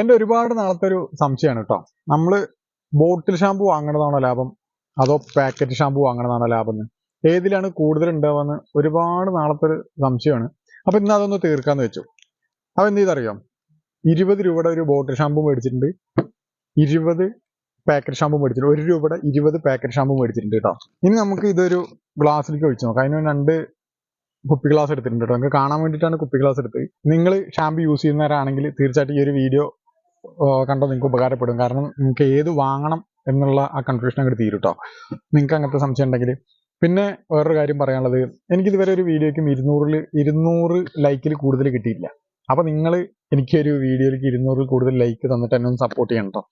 എന്റെ ഒരുപാട് നാളത്തെ ഒരു സംശയമാണ് കേട്ടോ നമ്മൾ ബോട്ടിൽ ഷാമ്പു വാങ്ങണതാണോ ലാഭം? അതോ പാക്കറ്റ് ഷാമ്പു വാങ്ങണതാണോ ലാഭം ഏതിലാണ് കൂടുതൽ ഉണ്ടാവുക ഒരുപാട് നാളത്തെ ഒരു സംശയമാണ്. അപ്പൊ ഇന്ന് അതൊന്ന് തീർക്കാന്ന് വെച്ചു. അപ്പൊ എന്ത് ചെയ്തറിയാം? ഇരുപത് രൂപയുടെ ഒരു ബോട്ടിൽ ഷാമ്പു മേടിച്ചിട്ടുണ്ട്. ഇരുപത് പാക്കറ്റ് ഷാമ്പു മേടിച്ചിട്ടുണ്ട്. ഒരു രൂപയുടെ ഇരുപത് പാക്കറ്റ് ഷാമ്പു മേടിച്ചിട്ടുണ്ട് കേട്ടോ ഇനി നമുക്ക് ഇതൊരു ഗ്ലാസ്സിലേക്ക് ഒഴിച്ചു നോക്കാം. അതിന് രണ്ട് കുപ്പി ഗ്ലാസ് എടുത്തിട്ടുണ്ട് കേട്ടോ നിങ്ങൾക്ക് കാണാൻ വേണ്ടിയിട്ടാണ് കുപ്പി ഗ്ലാസ് എടുത്തത്. നിങ്ങൾ ഷാമ്പു യൂസ് ചെയ്യുന്നവരാണെങ്കിൽ തീർച്ചയായിട്ടും ഈ ഒരു വീഡിയോ കണ്ടോ നിങ്ങൾക്ക് ഉപകാരപ്പെടും. കാരണം നിങ്ങൾക്ക് ഏത് വാങ്ങണം എന്നുള്ള ആ കൺഫ്യൂഷൻ അങ്ങോട്ട് തീരും കേട്ടോ നിങ്ങൾക്ക് അങ്ങനത്തെ സംശയം ഉണ്ടെങ്കിൽ പിന്നെ വേറൊരു കാര്യം പറയാനുള്ളത്. എനിക്ക് ഇതുവരെ ഒരു വീഡിയോയ്ക്കും ഇരുന്നൂറിൽ ഇരുന്നൂറ് ലൈക്കിൽ കൂടുതൽ കിട്ടിയില്ല അപ്പൊ നിങ്ങൾ എനിക്ക് ഒരു വീഡിയോയിലേക്ക് ഇരുന്നൂറിൽ കൂടുതൽ ലൈക്ക് തന്നിട്ട് എന്നെ ഒന്ന് സപ്പോർട്ട് ചെയ്യണം കേട്ടോ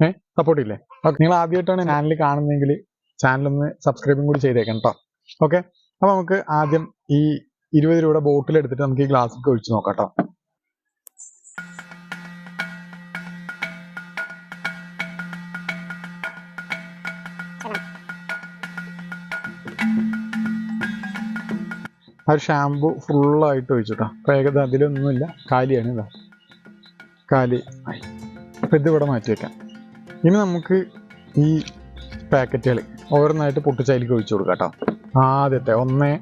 ഏഹ് സപ്പോർട്ട് ഇല്ലേ? ഓക്കെ നിങ്ങൾ ആദ്യമായിട്ടാണ് ചാനൽ കാണുന്നതെങ്കിൽ ചാനൽ ഒന്ന് സബ്സ്ക്രൈബും കൂടി ചെയ്തേക്കണം കേട്ടോ ഓക്കെ അപ്പൊ നമുക്ക് ആദ്യം ഈ ഇരുപത് രൂപയുടെ ബോട്ടിൽ എടുത്തിട്ട് നമുക്ക് ഈ ഗ്ലാസ്സിലേക്ക് ഒഴിച്ച് നോക്കാം കേട്ടോ ആ ഒരു ഷാമ്പു ഫുള്ളായിട്ട് ഒഴിച്ചിട്ടോ. അപ്പോൾ അപ്പൊ ഏകദേശം അതിലൊന്നുമില്ല. കാലിയാണ് ഇതാ. കാലി. അപ്പോൾ ഇതിവിടെ മാറ്റി വെക്കാം. ഇനി നമുക്ക് ഈ പാക്കറ്റുകൾ ഓരോന്നായിട്ട് പൊട്ടിച്ചതിലേക്ക് ഒഴിച്ചു കൊടുക്കാം കേട്ടോ. ആദ്യത്തെ ഒന്ന്.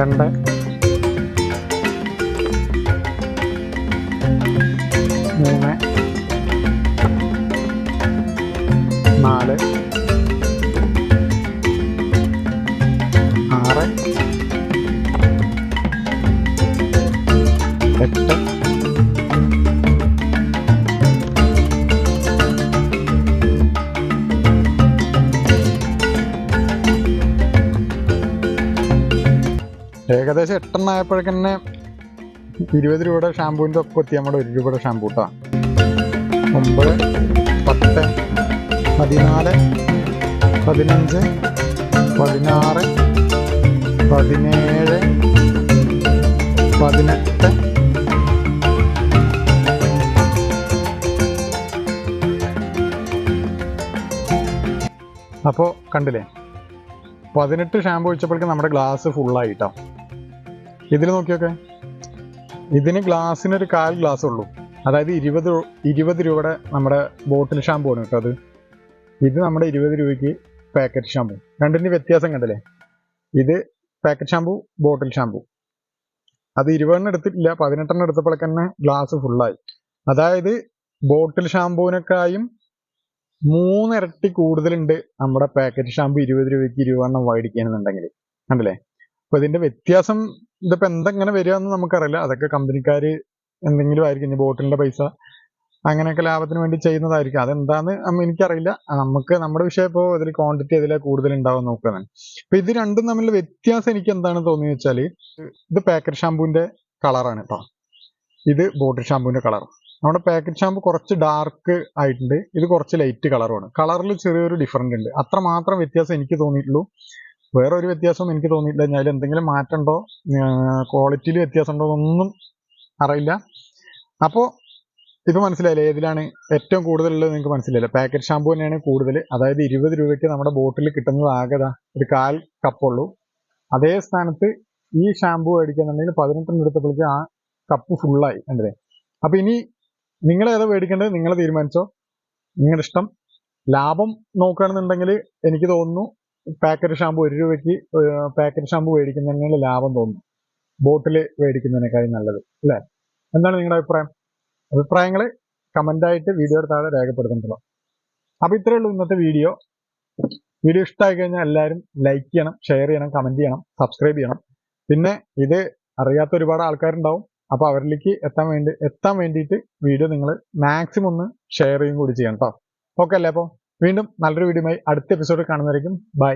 രണ്ട്. നാല് ആറ്. എട്ട്. ഏകദേശം എട്ടെണ്ണം ആയപ്പോഴേക്കന്നെ ഇരുപത് രൂപയുടെ ഷാമ്പൂവിന്റെ ഒക്കെ എത്തി നമ്മുടെ ഒരു രൂപയുടെ ഷാമ്പൂ ഒമ്പത് പത്ത് പതിനാല് പതിനഞ്ച് പതിനാറ് പതിനേഴ് പതിനെട്ട്. അപ്പോൾ കണ്ടില്ലേ? പതിനെട്ട് ഷാമ്പു ഒഴിച്ചപ്പോഴേക്കും നമ്മുടെ ഗ്ലാസ് ഫുള്ളായിട്ടോ ഇതിൽ നോക്കിയൊക്കെ. ഇതിന് ഗ്ലാസ്സിനൊരു കാൽ ഗ്ലാസ് ഉള്ളൂ. അതായത് ഇരുപത് ഇരുപത് രൂപയുടെ നമ്മുടെ ബോട്ടിൽ ഷാമ്പു ആണ് കേട്ടോ അത്. ഇത് നമ്മുടെ ഇരുപത് രൂപയ്ക്ക് പാക്കറ്റ് ഷാമ്പു രണ്ടിന്റെ വ്യത്യാസം കണ്ടല്ലേ? ഇത് പാക്കറ്റ് ഷാമ്പു ബോട്ടിൽ ഷാമ്പു അത് ഇരുപതെണ്ണം എടുത്തിട്ടില്ല പതിനെട്ടെണ്ണം എടുത്തപ്പോൾ തന്നെ ഗ്ലാസ് ഫുള്ളായി അതായത് ബോട്ടിൽ ഷാമ്പുവിനേക്കായും മൂന്നിരട്ടി കൂടുതലുണ്ട് നമ്മുടെ പാക്കറ്റ് ഷാമ്പു ഇരുപത് രൂപയ്ക്ക് ഇരുപതെണ്ണം മേടിക്കുകയാണെന്നുണ്ടെങ്കിൽ കണ്ടല്ലേ? അപ്പൊ ഇതിന്റെ വ്യത്യാസം ഇതിപ്പോ എന്തെങ്ങനെ വരിക എന്ന് നമുക്കറിയില്ല. അതൊക്കെ കമ്പനിക്കാര് എന്തെങ്കിലും ആയിരിക്കും ബോട്ടിലിന്റെ പൈസ അങ്ങനെയൊക്കെ ലാഭത്തിന് വേണ്ടി ചെയ്യുന്നതായിരിക്കും. അതെന്താന്ന് എനിക്കറിയില്ല. നമുക്ക് നമ്മുടെ വിഷയം ഇപ്പോ ഇതിൽ ക്വാണ്ടിറ്റി ഇതിലെ കൂടുതൽ ഉണ്ടാവും നോക്കുന്നത് അപ്പൊ ഇത് രണ്ടും തമ്മിൽ വ്യത്യാസം എനിക്ക് എന്താണെന്ന് തോന്നിയെന്ന് വെച്ചാൽ ഇത് പാക്കറ്റ് ഷാമ്പൂവിന്റെ കളറാണ് കേട്ടോ ഇത് ബോട്ടിൽ ഷാമ്പൂവിന്റെ കളർ നമ്മുടെ പാക്കറ്റ് ഷാമ്പു കുറച്ച് ഡാർക്ക് ആയിട്ടുണ്ട്. ഇത് കുറച്ച് ലൈറ്റ് കളറുമാണ് കളറിൽ ചെറിയൊരു ഡിഫറന്റ് ഉണ്ട്. അത്ര മാത്രം വ്യത്യാസം എനിക്ക് തോന്നിയിട്ടുള്ളൂ. വേറെ ഒരു വ്യത്യാസം എനിക്ക് തോന്നിയിട്ടില്ല. ഞാൻ എന്തെങ്കിലും മാറ്റമുണ്ടോ ക്വാളിറ്റിയിൽ വ്യത്യാസം ഉണ്ടോ എന്നൊന്നും അറിയില്ല. അപ്പോൾ ഇപ്പൊ മനസ്സിലായില്ലേ? ഏതിലാണ് ഏറ്റവും കൂടുതലുള്ളത് നിങ്ങൾക്ക് മനസ്സിലായില്ലേ? പാക്കറ്റ് ഷാമ്പു തന്നെയാണ് കൂടുതൽ. അതായത് ഇരുപത് രൂപയ്ക്ക് നമ്മുടെ ബോട്ടിൽ കിട്ടുന്നത് ആകെ ദാ ഒരു കാൽ കപ്പുള്ളൂ അതേ സ്ഥാനത്ത് ഈ ഷാമ്പു മേടിക്കുന്നുണ്ടെങ്കിൽ പതിനെട്ടെണ്ണം എടുത്തപ്പോഴേക്ക് ആ കപ്പ് ഫുള്ളായി അല്ലേ അപ്പം ഇനി നിങ്ങൾ ഏതാ മേടിക്കേണ്ടത്? നിങ്ങൾ തീരുമാനിച്ചോ? നിങ്ങളുടെ ഇഷ്ടം. ലാഭം നോക്കുകയാണെന്നുണ്ടെങ്കിൽ എനിക്ക് തോന്നുന്നു പാക്കറ്റ് ഷാമ്പു ഒരു രൂപയ്ക്ക് പാക്കറ്റ് ഷാമ്പു മേടിക്കുന്നതിന് ലാഭം തോന്നുന്നു. ബോട്ടിൽ മേടിക്കുന്നതിനേക്കാളും നല്ലത്. അല്ലേ? എന്താണ് നിങ്ങളുടെ അഭിപ്രായം? അഭിപ്രായങ്ങൾ കമന്റായിട്ട് വീഡിയോയുടെ താഴെ രേഖപ്പെടുത്തുന്നുണ്ടല്ലോ അപ്പോൾ ഇത്രയേ ഉള്ളൂ ഇന്നത്തെ വീഡിയോ വീഡിയോ ഇഷ്ടമായി കഴിഞ്ഞാൽ എല്ലാവരും ലൈക്ക് ചെയ്യണം ഷെയർ ചെയ്യണം കമന്റ് ചെയ്യണം സബ്സ്ക്രൈബ് ചെയ്യണം. പിന്നെ ഇത് അറിയാത്ത ഒരുപാട് ആൾക്കാരുണ്ടാവും. അപ്പോൾ അവരിലേക്ക് എത്താൻ വേണ്ടി എത്താൻ വേണ്ടിയിട്ട് വീഡിയോ നിങ്ങൾ മാക്സിമം ഒന്ന് ഷെയർ ചെയ്യും കൂടി ചെയ്യണം കേട്ടോ. ഓക്കെ അല്ലേ അപ്പോൾ വീണ്ടും നല്ലൊരു വീഡിയോയുമായി അടുത്ത എപ്പിസോഡ് കാണുന്നതായിരിക്കും ബൈ